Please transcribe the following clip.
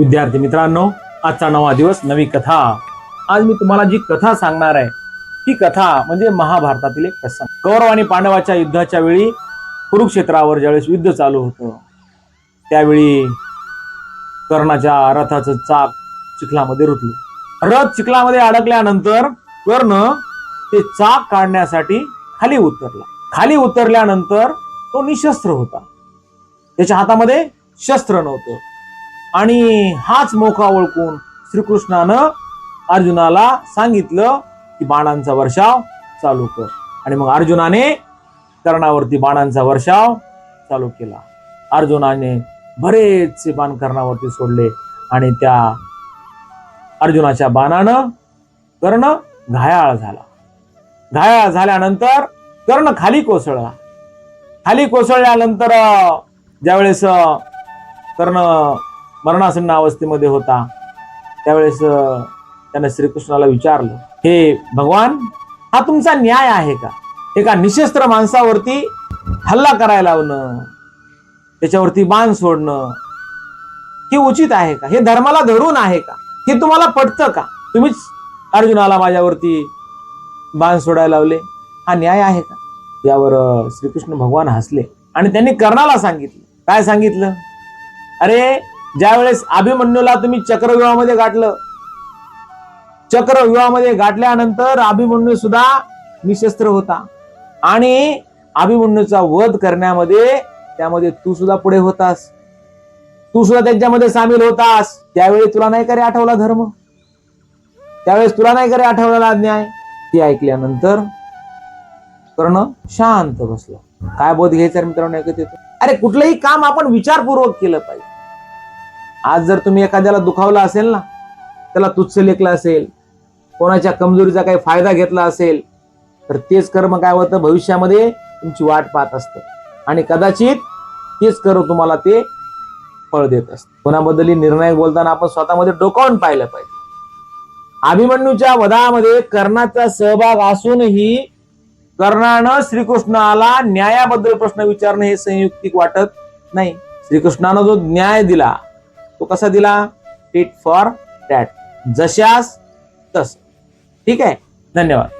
विद्यार्थी मित्रांनो आजचा नवा दिवस नवी कथा. आज मी तुम्हाला जी कथा सांगणार आहे ती कथा म्हणजे महाभारतातील एक प्रसंग. कौरव आणि पांडवाच्या युद्धाच्या वेळी कुरुक्षेत्रावर ज्यावेळेस युद्ध चालू होतं त्यावेळी कर्णाच्या रथाचं चाक चिखलामध्ये रुतलं. रथ चिखलामध्ये अडकल्यानंतर कर्ण ते चाक काढण्यासाठी खाली उतरला. खाली उतरल्यानंतर तो निशस्त्र होता. त्याच्या हातामध्ये शस्त्र नव्हतं. आणि हाच मोका ओळखून श्रीकृष्णानं अर्जुनाला सांगितलं की बाणांचा वर्षाव चालू कर. आणि मग अर्जुनाने कर्णावरती बाणांचा वर्षाव चालू केला. अर्जुनाने बरेचसे बाण कर्णावरती सोडले आणि त्या अर्जुनाच्या बाणानं कर्ण घायाळ झाला. घायाळ झाल्यानंतर कर्ण खाली कोसळला. खाली कोसळल्यानंतर ज्यावेळेस कर्ण मरणासन्न अवस्थेमध्ये होता. त्यावेळेस अं, त्यानं श्रीकृष्णाला विचारलं हे भगवान हा तुमचा न्याय आहे का? एका निशस्त्र माणसावरती हल्ला करायला लावणं त्याच्यावरती बाण सोडणं हे उचित आहे का? हे धर्माला धरून आहे का? हे तुम्हाला पटतं का? तुम्हीच अर्जुनाला माझ्यावरती बाण सोडायला लावले. हा न्याय आहे का? यावर श्रीकृष्ण भगवान हसले आणि त्यांनी कर्णाला सांगितलं. काय सांगितलं? अरे ज्यावेळेस अभिमन्यूला तुम्ही चक्रव्यूहामध्ये गाठलं चक्रव्यूहामध्ये गाठल्यानंतर अभिमन्यू सुद्धा निशस्त्र होता. आणि अभिमन्यूचा वध करण्यामध्ये त्यामध्ये तू सुद्धा पुढे होतास. तू सुद्धा त्यांच्यामध्ये सामील होतास. त्यावेळी तुला नाही करे आठवला धर्म? त्यावेळेस तुला नाही करे आठवला न्याय ते ऐकल्यानंतर कर्ण शांत बसला. काय बोध घ्यायचा मित्रांनो ऐकत येतो? अरे कुठलंही काम आपण विचारपूर्वक केलं पाहिजे. आज जर तुम्ही एखाद्याला दुखावलं असेल ना त्याला तुच्छ लेखलं असेल कोणाच्या कमजोरीचा काही फायदा घेतला असेल तर तेच कर्म काय होतं? भविष्यामध्ये तुमची वाट पाहत असतं. आणि कदाचित तेच कर्म तुम्हाला ते फळ देत असतं. कोणाबद्दल निर्णय बोलताना आपण स्वतःमध्ये डोकावून पाहिलं पाहिजे. अभिमन्यूच्या वधामध्ये कर्णाचा सहभाग असूनही कर्णानं श्रीकृष्णाला न्यायाबद्दल प्रश्न विचारणं हे संयुक्तिक वाटत नाही. श्रीकृष्णानं जो न्याय दिला तो कसा दिला? टिट फॉर टॅट जशास तस. ठीक आहे? धन्यवाद.